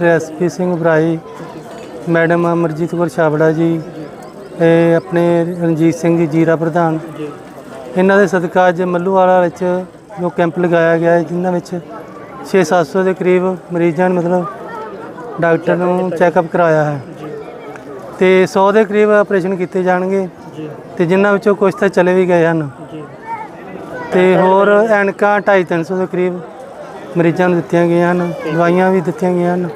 Doctor SP Singh Barai, madam Amarjit Kaur Chhabra ji ਇਹ ਆਪਣੇ ਰਣਜੀਤ ਸਿੰਘ ਜੀ, ਜੀਰਾ ਪ੍ਰਧਾਨ। ਇਹਨਾਂ ਦੇ ਸਦਕਾ ਅੱਜ ਮੱਲੂਵਾਲਾ ਵਿੱਚ ਜੋ ਕੈਂਪ ਲਗਾਇਆ ਗਿਆ ਹੈ, ਜਿਨ੍ਹਾਂ ਵਿੱਚ 6-700 ਦੇ ਕਰੀਬ ਮਰੀਜ਼ਾਂ ਨੇ ਮਤਲਬ ਡਾਕਟਰ ਨੂੰ ਚੈੱਕਅਪ ਕਰਾਇਆ ਹੈ। ਤੇ 100 ਦੇ ਕਰੀਬ ਆਪਰੇਸ਼ਨ ਕੀਤੇ ਜਾਣਗੇ। ਤੇ ਜਿਨ੍ਹਾਂ ਵਿੱਚੋਂ ਕੁਝ ਤਾਂ ਚਲੇ ਵੀ ਗਏ ਹਨ। ਤੇ ਹੋਰ ਐਨਕਾਂ 250 ਦੇ ਕਰੀਬ ਮਰੀਜ਼ਾਂ ਨੂੰ ਦਿੱਤੀਆਂ ਗਈਆਂ ਹਨ ਦਵਾਈਆਂ ਵੀ ਦਿੱਤੀਆਂ ਗਈਆਂ ਹਨ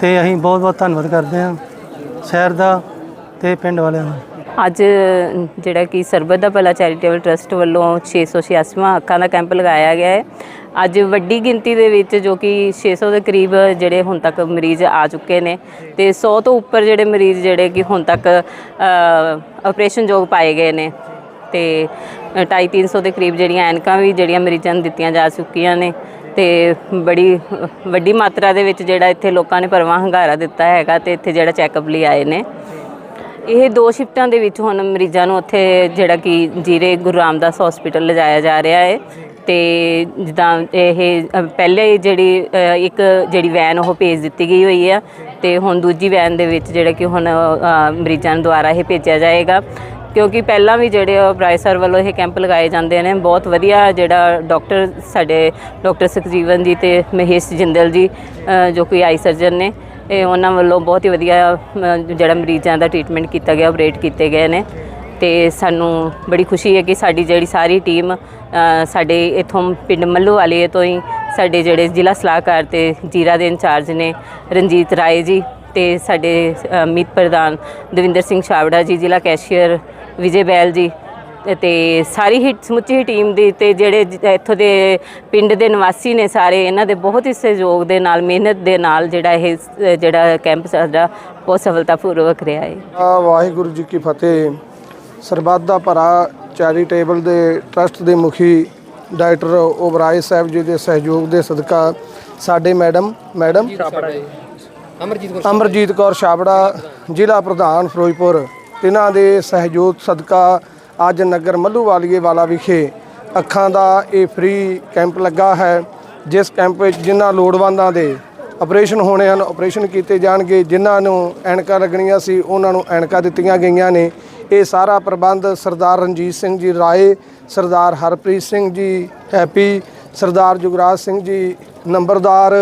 ਤੇ ਅਸੀਂ ਬਹੁਤ ਬਹੁਤ ਧੰਨਵਾਦ ਕਰਦੇ ਹਾਂ ਸ਼ਹਿਰ ਦਾ ਤੇ ਪਿੰਡ ਵਾਲਿਆਂ ਦਾ। ਅੱਜ ਜਿਹੜਾ ਕਿ ਸਰਬਤ ਦਾ ਭਲਾ ਚੈਰੀਟੇਬਲ ਟਰਸਟ ਵੱਲੋਂ 686ਵਾਂ ਅੱਖਾਂ ਦਾ ਕੈਂਪ ਲਗਾਇਆ ਗਿਆ ਹੈ। ਅੱਜ ਵੱਡੀ ਗਿਣਤੀ ਦੇ ਵਿੱਚ ਜੋ ਕਿ 600 ਦੇ ਕਰੀਬ ਜਿਹੜੇ ਹੁਣ ਤੱਕ ਮਰੀਜ਼ ਆ ਚੁੱਕੇ ਨੇ ਤੇ 100 ਤੋਂ ਉੱਪਰ ਜਿਹੜੇ ਮਰੀਜ਼ ਜਿਹੜੇ ਕਿ ਹੁਣ ਤੱਕ ਆਪਰੇਸ਼ਨ ਯੋਗ ਪਾਏ ਗਏ ਨੇ ਤੇ 250 ਦੇ ਕਰੀਬ ਜਿਹੜੀਆਂ ਐਨਕਾਂ ਵੀ ਜਿਹੜੀਆਂ ਮਰੀਜ਼ਾਂ ਨੂੰ ਦਿੱਤੀਆਂ ਜਾ ਚੁੱਕੀਆਂ ਨੇ। ਤੇ ਬੜੀ, ਵੱਡੀ ਮਾਤਰਾ ਦੇ ਵਿੱਚ ਜਿਹੜਾ ਇੱਥੇ ਲੋਕਾਂ ਨੇ ਭਰਵਾਂ ਹੰਗਾਰਾ ਦਿੱਤਾ ਹੈਗਾ ਤੇ ਇੱਥੇ ਜਿਹੜਾ ਚੈੱਕਅਪ ਲਈ ਆਏ ਨੇ। ਇਹ ਦੋ ਸ਼ਿਫਟਾਂ ਦੇ ਵਿੱਚ ਹੁਣ ਮਰੀਜ਼ਾਂ ਨੂੰ ਉੱਥੇ ਜਿਹੜਾ ਕਿ ਜੀਰੇ ਗੁਰੂ ਰਾਮਦਾਸ ਹਸਪੀਟਲ ਲਿਜਾਇਆ ਜਾ ਰਿਹਾ ਹੈ ਤੇ ਜਿੱਦਾਂ ਇਹ, ਪਹਿਲੇ ਜਿਹੜੀ, ਇੱਕ ਜਿਹੜੀ ਵੈਨ ਉਹ ਭੇਜ ਦਿੱਤੀ ਗਈ ਹੋਈ ਆ ਤੇ ਹੁਣ ਦੂਜੀ ਵੈਨ ਦੇ ਵਿੱਚ ਜਿਹੜਾ ਕਿ ਹੁਣ ਮਰੀਜ਼ਾਂ ਨੂੰ ਦੁਆਰਾ ਇਹ ਭੇਜਿਆ ਜਾਏਗਾ। ਕਿਉਂਕਿ ਪਹਿਲਾਂ ਵੀ ਜਿਹੜੇ ਬਰਾਈਸਰ ਵੱਲੋਂ ਇਹ ਕੈਂਪ ਲਗਾਏ ਜਾਂਦੇ ਨੇ, ਬਹੁਤ ਵਧੀਆ ਜਿਹੜਾ ਡਾਕਟਰ ਸਾਡੇ ਡਾਕਟਰ ਸੁਖਜੀਵਨ ਜੀ ਤੇ ਮਹੇਸ਼ ਜਿੰਦਲ ਜੀ ਜੋ ਕੋਈ ਆਈ ਸਰਜਨ ਨੇ, ਇਹ ਉਹਨਾਂ ਵੱਲੋਂ ਬਹੁਤ ਹੀ ਵਧੀਆ ਜਿਹੜਾ ਮਰੀਜ਼ਾਂ ਦਾ ਟ੍ਰੀਟਮੈਂਟ ਕੀਤਾ ਗਿਆ ਆਪਰੇਟ ਕੀਤੇ ਗਏ ਨੇ। ਤੇ ਸਾਨੂੰ ਬੜੀ ਖੁਸ਼ੀ ਹੈ ਕਿ ਸਾਡੀ ਜਿਹੜੀ ਸਾਰੀ ਟੀਮ ਸਾਡੇ ਇਥੋਂ ਪਿੰਡ ਮੱਲੂ ਵਾਲੇ ਤੋਂ ਹੀ ਸਾਡੇ ਜਿਹੜੇ ਜ਼ਿਲ੍ਹਾ ਸਲਾਹਕਾਰ ਤੇ ਜੀਰਾ ਦੇ ਇੰਚਾਰਜ ਨੇ, ਰਣਜੀਤ ਰਾਏ ਜੀ ਤੇ ਸਾਡੇ ਮੀਤ ਪ੍ਰਧਾਨ ਦਵਿੰਦਰ ਸਿੰਘ ਛਾਵੜਾ ਜੀ, ਜ਼ਿਲ੍ਹਾ ਕੈਸ਼ੀਅਰ ਵਿਜੇ ਬੈਲ ਜੀ ਤੇ ਸਾਰੀ ਹੀ ਸਮੁੱਚੀ ਟੀਮ ਦੀ ਤੇ ਜਿਹੜੇ ਇੱਥੋਂ ਦੇ ਪਿੰਡ ਦੇ ਨਿਵਾਸੀ ਨੇ ਸਾਰੇ ਇਹਨਾਂ ਦੇ ਬਹੁਤ ਹੀ ਸਹਿਯੋਗ ਦੇ ਨਾਲ ਮਿਹਨਤ ਦੇ ਨਾਲ ਜਿਹੜਾ ਇਹ ਜਿਹੜਾ ਕੈਂਪ ਸਾਡਾ ਬਹੁਤ ਸਫਲਤਾਪੂਰਵਕ ਰਿਹਾ ਹੈ। ਆ ਵਾਹਿਗੁਰੂ ਜੀ ਕੀ ਫਤਿਹ। ਸਰਬੱਤ ਦਾ ਭਰਾ ਚੈਰੀਟੇਬਲ ਦੇ ਟਰਸਟ ਦੇ ਮੁਖੀ ਡਾਕਟਰ ਓਬਰਾਏ ਸਾਹਿਬ ਜੀ ਦੇ ਸਹਿਯੋਗ ਦੇ ਸਦਕਾ ਸਾਡੇ ਮੈਡਮ ਮੈਡਮ? ਅਮਰਜੀਤ ਕੌਰ ਛਾਬੜਾ ਜ਼ਿਲ੍ਹਾ ਪ੍ਰਧਾਨ ਫਿਰੋਜ਼ਪੁਰ। ਇਹਨਾਂ ਦੇ ਸਹਿਯੋਗ ਸਦਕਾ ਅੱਜ ਨਗਰ ਮੱਲੂਵਾਲੀਏ ਵਾਲਾ ਵਿਖੇ ਅੱਖਾਂ ਦਾ ਇਹ ਫ੍ਰੀ ਕੈਂਪ ਲੱਗਾ ਹੈ, ਜਿਸ ਕੈਂਪ ਵਿੱਚ ਜਿਨ੍ਹਾਂ ਲੋੜਵੰਦਾਂ ਦੇ ਆਪਰੇਸ਼ਨ ਹੋਣੇ ਹਨ ਆਪਰੇਸ਼ਨ ਕੀਤੇ ਜਾਣਗੇ, ਜਿਨ੍ਹਾਂ ਨੂੰ ਐਨਕਾਂ ਲੱਗਣੀਆਂ ਸੀ, ਉਹਨਾਂ ਨੂੰ ਐਨਕਾਂ ਦਿੱਤੀਆਂ ਗਈਆਂ ਨੇ। ਇਹ ਸਾਰਾ ਪ੍ਰਬੰਧ ਸਰਦਾਰ ਰਣਜੀਤ ਸਿੰਘ ਜੀ ਰਾਏ, ਸਰਦਾਰ ਹਰਪ੍ਰੀਤ ਸਿੰਘ ਜੀ, ਹੈਪੀ, ਸਰਦਾਰ ਜੁਗਰਾਜ ਸਿੰਘ ਜੀ, ਨੰਬਰਦਾਰ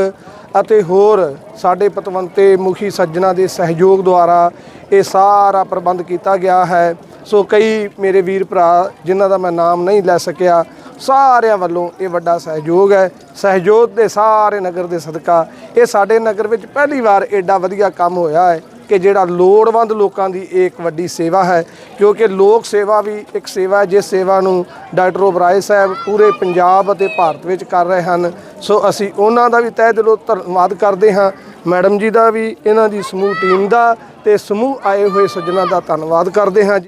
ਅਤੇ ਹੋਰ ਸਾਡੇ ਪਤਵੰਤੇ ਮੁਖੀ ਸੱਜਣਾ ਦੇ ਸਹਿਯੋਗ ਦੁਆਰਾ ਇਹ ਸਾਰਾ ਪ੍ਰਬੰਧ ਕੀਤਾ ਗਿਆ ਹੈ। ਸੋ ਕਈ ਮੇਰੇ ਵੀਰ ਭਰਾ ਜਿਨ੍ਹਾਂ ਦਾ ਮੈਂ ਨਾਮ ਨਹੀਂ ਲੈ ਸਕਿਆ, ਸਾਰਿਆਂ ਵੱਲੋਂ ਇਹ ਵੱਡਾ ਸਹਿਯੋਗ ਹੈ। ਸਹਿਯੋਗ ਦੇ ਸਾਰੇ ਨਗਰ ਦੇ ਸਦਕਾ ਇਹ ਸਾਡੇ ਨਗਰ ਵਿੱਚ ਪਹਿਲੀ ਵਾਰ ਐਡਾ ਵਧੀਆ ਕੰਮ ਹੋਇਆ ਹੈ। ਕਿ ਜਿਹੜਾ ਲੋੜਵੰਦ ਲੋਕਾਂ ਦੀ ਇਹ ਇੱਕ ਵੱਡੀ ਸੇਵਾ ਹੈ, ਕਿਉਂਕਿ ਲੋਕ ਸੇਵਾ ਵੀ ਇੱਕ ਸੇਵਾ ਹੈ, ਜਿਸ ਸੇਵਾ ਨੂੰ ਡਾਕਟਰ ਓਬਰਾਏ ਸਾਹਿਬ ਪੂਰੇ ਪੰਜਾਬ ਅਤੇ ਭਾਰਤ ਵਿੱਚ ਕਰ ਰਹੇ ਹਨ। ਸੋ ਅਸੀਂ ਉਹਨਾਂ ਦਾ ਵੀ ਤਹਿ ਦਿਲੋਂ ਧੰਨਵਾਦ ਕਰਦੇ ਹਾਂ। ਮੈਡਮ ਜੀ ਦਾ ਵੀ, ਇਹਨਾਂ ਦੀ ਸਮੂਹ ਟੀਮ ਦਾ ਤੇ ਸਮੂਹ ਆਏ ਹੋਏ ਸੱਜਣਾ ਦਾ ਧੰਨਵਾਦ ਕਰਦੇ ਹਾਂ।